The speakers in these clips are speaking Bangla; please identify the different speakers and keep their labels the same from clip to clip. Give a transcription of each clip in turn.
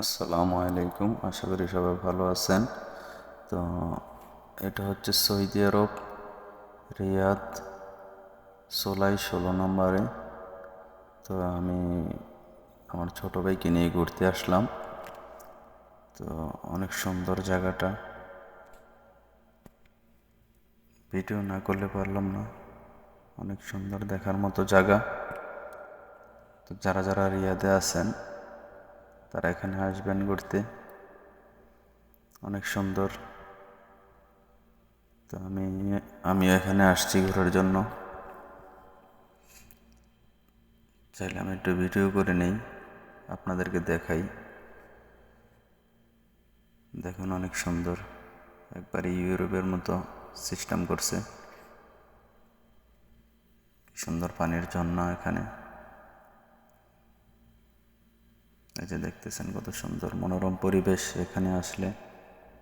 Speaker 1: আসসালামু আলাইকুম। আশা করি সবাই ভালো আছেন। তো এটা হচ্ছে সৌদি আরব, রিয়াদ, সোলাই ষোলো নম্বরে। তো আমি আমার ছোটো ভাইকে নিয়ে ঘুরতে আসলাম। তো অনেক সুন্দর জায়গাটা। ভিডিও না করলে পারলাম না। অনেক সুন্দর দেখার মতো জায়গা। তো যারা যারা রিয়াদে আছেন তারা এখানে আসবেন ঘুরতে। অনেক সুন্দর। তো আমি আমি এখানে আসছি ঘোরার জন্য। চাইলে আমি একটু ভিডিও করে নেই, আপনাদেরকে দেখাই। দেখুন অনেক সুন্দর। একবারে ইউরোপের মতো সিস্টেম করছে। সুন্দর পানির ঝর্ণা এখানে। এই যে দেখতেছেন কত সুন্দর মনোরম পরিবেশ এখানে আসলে।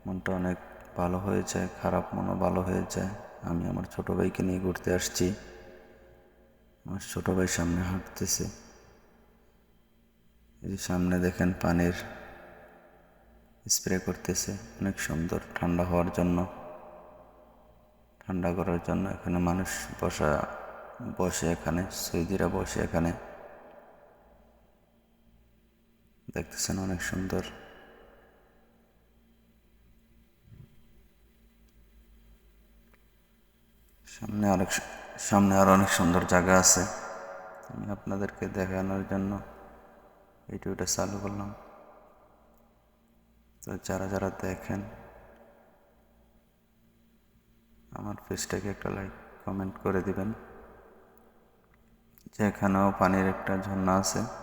Speaker 1: মনটা অনেক ভালো হয়ে যায়, খারাপ মনও ভালো হয়ে যায়। আমি আমার ছোট ভাইকে নিয়ে ঘুরতে আসছি। আমার ছোট ভাই সামনে হাঁটতেছে। এই সামনে দেখেন পানির স্প্রে করতেছে, অনেক সুন্দর। ঠান্ডা হওয়ার জন্য, ঠান্ডা করার জন্য এখানে মানুষ বসা, বসে এখানে, সৌদিরা বসে এখানে। দেখতেছেন অনেক সুন্দর। সামনে অনেক সামনে আর অনেক সুন্দর জায়গা আছে। আমি আপনাদেরকে দেখানোর জন্য ভিডিওটা চালু করলাম। তো যারা যারা দেখেন, আমার পেজটাকে একটা লাইক, কমেন্ট করে দিবেন। যেখানেও পানির একটা ঝর্ণা আছে।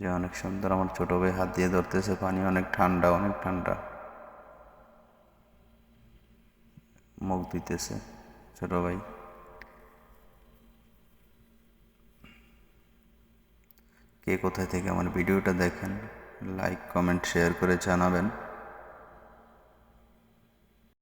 Speaker 1: যে অনেক সুন্দর আমার ছোট ভাই হাত দিয়ে ধরতেছে, পানি অনেক ঠান্ডা অনেক ঠান্ডা। মুখ দিতেছে ছোট ভাই। কে কোথায় থেকে আমার ভিডিওটা দেখেন, লাইক, কমেন্ট, শেয়ার করে জানাবেন।